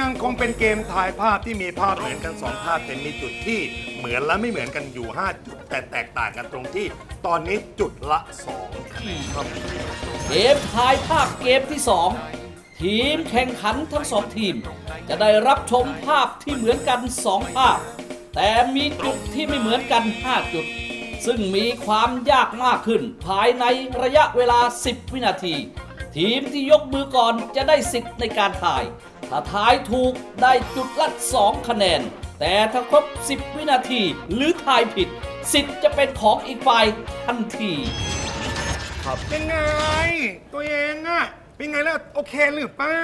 ยังคงเป็นเกมถ่ายภาพที่มีภาพเหมือนกันสองภาพแต่มีจุดที่เหมือนและไม่เหมือนกันอยู่ 5 จุด แต่แตกต่างกันตรงที่ ตอนนี้จุดละ2คะแนนครับเกมทายภาพเกมที่ 2 ทีมแข่งขันทั้งสองทีม จะได้รับชมภาพที่เหมือนกัน 2 ภาพ แต่มีจุดที่ไม่เหมือนกัน 5 จุด ซึ่งมีความยากมากขึ้น ภายในระยะเวลา 10 วินาที ทีมที่ยกมือก่อนจะได้สิทธิ์ในการถ่าย ถ้าทายถูกได้จุดละ2คะแนน แต่ถ้าครบ 10 วินาทีหรือทายผิด สิทธิ์จะเป็นของอีกฝ่ายทันทีเป็นไง ตัวเองอะเป็นไงแล้วโอเคหรือเปล่า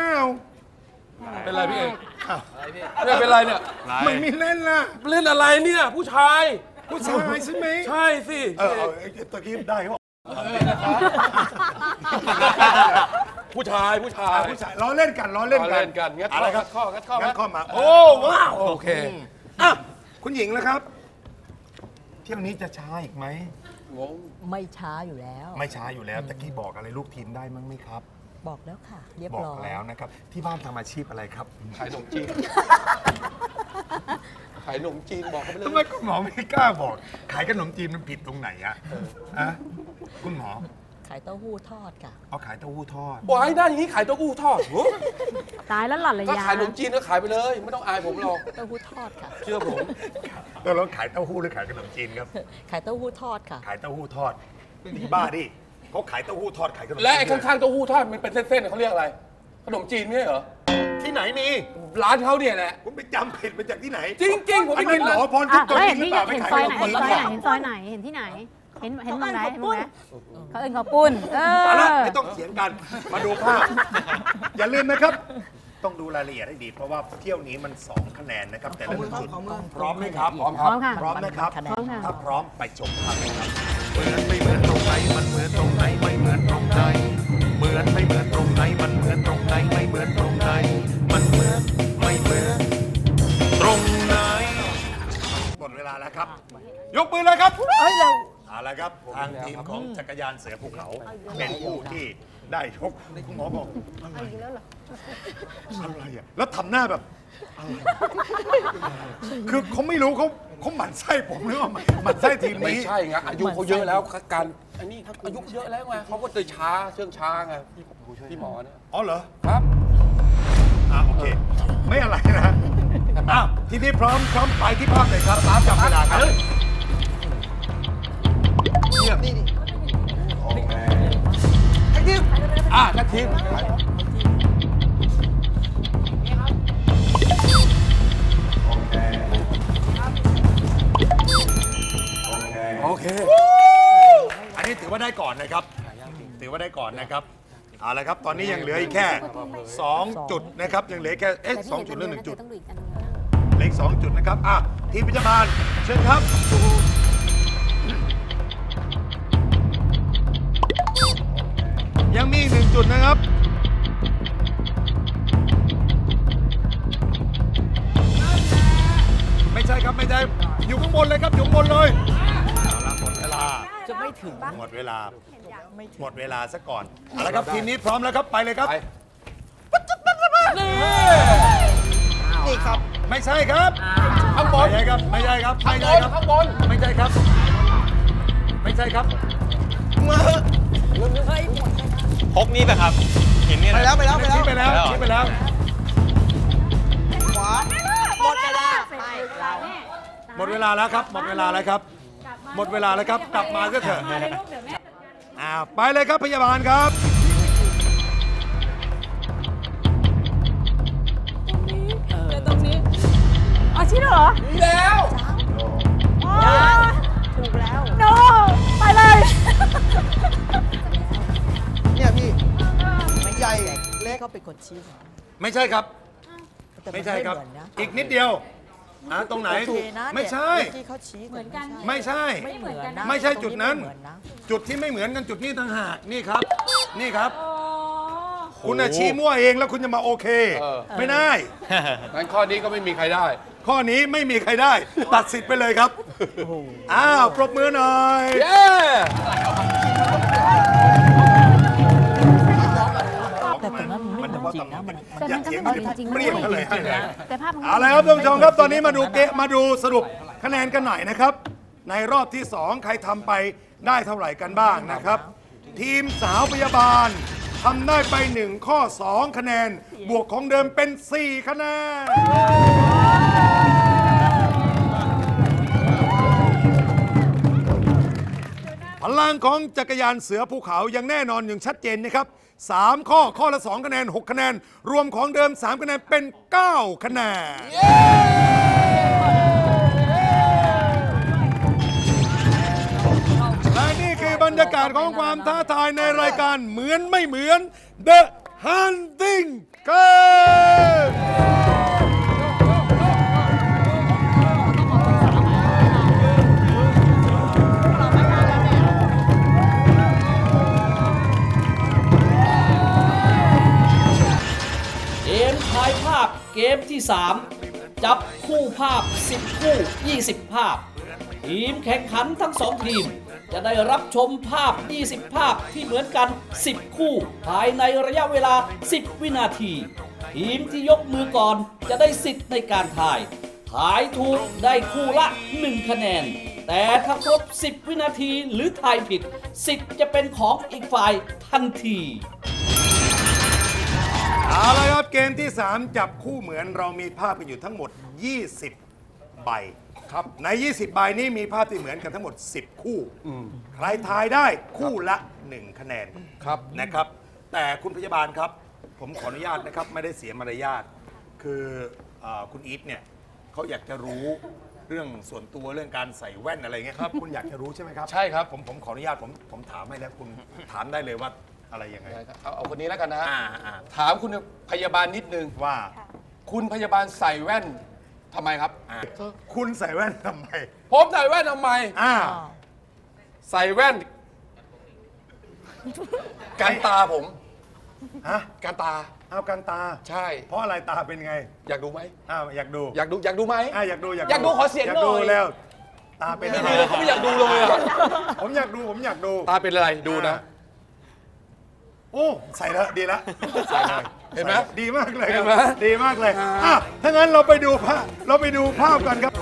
เป็นไรพี่เอกเนี่ยเป็นไรเนี่ยมันไม่เล่นล่ะ เล่นอะไรเนี่ย ผู้ชาย ผู้ชายใช่ไหมใช่สิ เออเอาไอ้ตะกี้ได้เขาบอก ผู้ชายผู้ชายอะผู้ชายล้อเล่นกันล้อเล่นกันล้อเล่นกันงัดข้อเะไรครับงัดข้องัดข้องัดข้องัมาดโอ้ว้าวโอเคมอะคุณหญิงแล้วครับ เที่ยวนี้จะช้าอีกไหมงงไม่ช้าอยู่แล้ว ไม่ช้าอยู่แล้วตะกี้บอกอะไรลูกทีมได้มั้งไหมครับบอกแล้วค่ะ เรียบบอร้อกยแล้วนะครับ ที่บ้านทำอาชีพอะไรครับ ขายขนมจีน ขายขนมจีนบอกเขาไปเลทำไมยคุณหมอไม่กล้าบอก ขายขนมจีนมันผิดตรงไหนอะฮะคุณหมอ ขายเต้าหู้ทอดค่ะ เอาขายเต้าหู้ทอดบอกให้ได้อย่างนี้ขายเต้าหู้ทอดโหตายแล้วหล่อนระก็ยะขายขนมจีนก็ขายไปเลย ไม่ต้องอายผมหรอกเต้าหู้ทอดค่ะ เชื่อผมแล้วเราขายเต้าหู้หรือขายขนมจีนครับ ขายเต้าหู้ทอดค่ะ ขายเต้าหู้ทอดนี่บ้าดิเขาขายเต้าหู้ทอดขายขนมจีนและไอ้ข้างๆเต้าหู้ทอดมันเป็นเส้นๆเขาเรียกอะไร ขนมจีนไม่ใช่เหรอที่ไหนมีร้านเขาเนี่ยแหละคุณไปจำผิดมาจากที่ไหน จริงๆผมไปอันกินั้นนหมร้านอพรอะทิพย์ตัวแล้วจริเห็งนหรือนี่เปล่าไม่เห็นขายซอยขไหนนมเห็นจีซอยนไหนเห็นซอยไหน เห็นเห็นตรงไหนเห็นตรงไหนเขาเอิ้นข้าวปุ้นเอเอาละอ ไม่ต้องเถียงกันมาดูภาพ อย่าลืมนะครับ ต้องดูรายละเอียดให้ดี เพราะว่าเที่ยวนี้มัน2คะแนนนะครับ แต่ละจุดพร้อมไหมครับ พร้อมคพรับร้อมค่ะพร้อมนะครับคะแนนพร้อมค่ะ ถ้าพร้อมไปชมภาพเลยครับ เหมือนไม่เหมือนตรงไหน มันเหมือนตรงไหน ไม่เหมือนตรงไหน เหมือนไม่เหมือนตรงไหน มันเหมือนตรงไหน ไม่เหมือนตรงไหน มันเหมือนไม่เหมือนตรงไหน หมดเวลาแล้วครับ ยกมือเลยครับ เอ้ยเรา เอาละครับ ทางทีมของจักรยานเสือภูเขา เป็นผู้ที่ได้ชกคุณหมอบอกอะไรอะไรอะแล้วทำหน้าแบบอะไรคือเขาไม่รู้เขาเขาหมั่นไส้ผมหรือว่าหมั่นไส้ทีมไม่นี้ ใช่ไงอายุเขาเยอะแล้วการอันนี้อายุเยอะแล้วไงเขาก็เลยช้าเชื่องช้าไงพี่พี่หมอเนี่ยอ๋อเหรอ ครับ อ่าโอเค ไม่อะไรนะ อ้าว ทีนี้พร้อมพร้อมไปที่ภาพเลยครับตามจับเวลาครับ เงียบนี่อะนักทีมโอเค อันนี้ถือว่าได้ก่อนนะครับ ถือว่าได้ก่อนนะครับ เอาละครับ ตอนนี้ยังเหลืออีกแค่ 2 จุดนะครับ ยังเหลือแค่ เอ๊ะสองจุดหรือหนึ่งจุดต้องดูอีกอันนึงเหลืออีกสองจุดนะครับ อะ ทีมพยาบาลเชิญครับ ยังมีอีกหนึ่งจุดนะครับ ไม่ใช่ครับไม่ใช่อยู่ข้างบนเลยครับอยู่ข้างบนเลยเอาละหมดเวลาจะไม่ถึงหมดเวลาหมดเวลาซะก่อนเอาละครับทีมนี้พร้อมแล้วครับไปเลยครับไป นี่ครับ ไม่ใช่ครับข้างบนไม่ใช่ครับไม่ใช่ครับไม่ใช่ครับข้างบนไม่ใช่ครับ ไม่ใช่ครับ พกนี่แหละครับเห็นเนี่ยนะไปแล้วไปแล้วชี้ไปแล้วชี้ไปแล้วหมดเวลาไปเราหมดเวลาแล้วครับ หมดเวลาแล้วครับ หมดเวลาแล้วครับกลับมาก็เถอะอ่าไปเลยครับพยาบาลครับตรงนี้อ๋อชี้เหรอแล้วถูกแล้วโนไปเลย เนี่ยพี่ไม่ใหญ่เล็กเขาเป็นคนชี้ไม่ใช่ครับแต่นไม่ใช่ครับเหมือนนะอีกนิดเดียวอ่าตรงไหนโอเคนะไม่ใช่ที่เขาชี้เหมือนกันไม่ใช่ไม่เหมือนนะไม่ใช่จุดนั้นตรงไม่เหมือนนะจุดที่ไม่เหมือนกันจุดนี้ต่างหากนี่ครับ นี่ครับคุณอาชี้มั่วเองแล้วคุณจะมาโอเคเออไม่ได้งั้นข้อนี้ก็ไม่มีใครได้ ข้อนี้ไม่มีใครได้ ตัดสิทธิ์ไปเลยครับอ้าวปรบมือหน่อยเย้ แต่ตรงนั้นมันไม่มันเฉพาะตำแหน่งแต่อย่ามันก็เถียงไม่กันเหมือนจริงๆเปรี้ยงกันเลยให้เลยแต่ภาพมันก็ เอาละครับท่านผู้ชมครับตอนนี้มาดูเกะมาดูสรุปคะแนนกันหน่อยนะครับ ในรอบที่ 2 ใครทำไปได้เท่าไหร่กันบ้างนะครับ ทีมสาวพยาบาลทำได้ไป 1 ข้อ 2 คะแนน บวกของเดิมเป็น 4 คะแนน ลังของจักรยานเสือภูเขายังแน่นอนอย่างชัดเจนนะครับ 3 ข้อข้อละ 2 คะแนน 6 คะแนน รวมของเดิม 3 คะแนนเป็น 9 คะแนน และนี่คือบรรยากาศของความท้าทายในรายการเหมือนไม่เหมือน The Hunting Game าพเกมที่ 3 จับคู่ภาพ 10 คู่ 20 ภาพ ทีมแข่งขันทั้งสองทีม จะได้รับชมภาพ 20 ภาพที่เหมือนกัน 10 คู่ ภายในระยะเวลา 10 วินาที ทีมที่ยกมือก่อนจะได้สิทธิ์ในการทายทายถูกได้คู่ละ 1 คะแนน แต่ถ้าครบ 10 วินาทีหรือทายผิด สิทธิ์จะเป็นของอีกฝ่ายทันที เอาละครับเกมที่ 3 จับคู่เหมือนเรามีภาพกันอยู่ทั้งหมด 20 ใบครับใน 20 ใบนี้มีภาพที่เหมือนกันทั้งหมด 10 คู่ใครทายได้คู่ละ 1 คะแนนครับนะครับ แต่คุณพยาบาลครับ ผมขออนุญาตนะครับ ไม่ได้เสียมารยาทคือเออคุณอีทเนี่ยเขาอยากจะรู้เรื่องส่วนตัวเรื่องการใส่แว่นอะไรเงี้ยครับ คุณอยากจะรู้ใช่ไหมครับ ใช่ครับ ผมผมขออนุญาตผมผมถามให้แล้วคุณถามได้เลยว่า อะไรยังไง เอาเอาคนนี้แล้วกันนะฮะอ่าอ่า ถามคุณพยาบาลนิดนึง ว่าคุณพยาบาลใส่แว่นทำไมครับอ่าคุณใส่แว่นทำไม ผมใส่แว่นทำไม อ่า ใส่แว่น กันตาผม ฮะ กันตา เอากันตา ใช่ เพราะอะไรตาเป็นไง อยากดูไหม อ้าวอยากดูอยากดู อยากดูไหม อ่าอยากดูอยากอยากดูขอเสียงอยากหน่ดูอย แล้ว ตาเป็นอะไรนี่เลยเขาไม่อยากดูเลยอะผมอยากดูผมอยากดู ตาเป็นอะไรดูนะ โอ้ใส่แล้วดีแล้วใส่เลยเห็นไหมใส่ดีมากเลยเห็นไหมดีมากเลยอะถ้างั้นเราไปดูภาพเราไปดูภาพกันครับ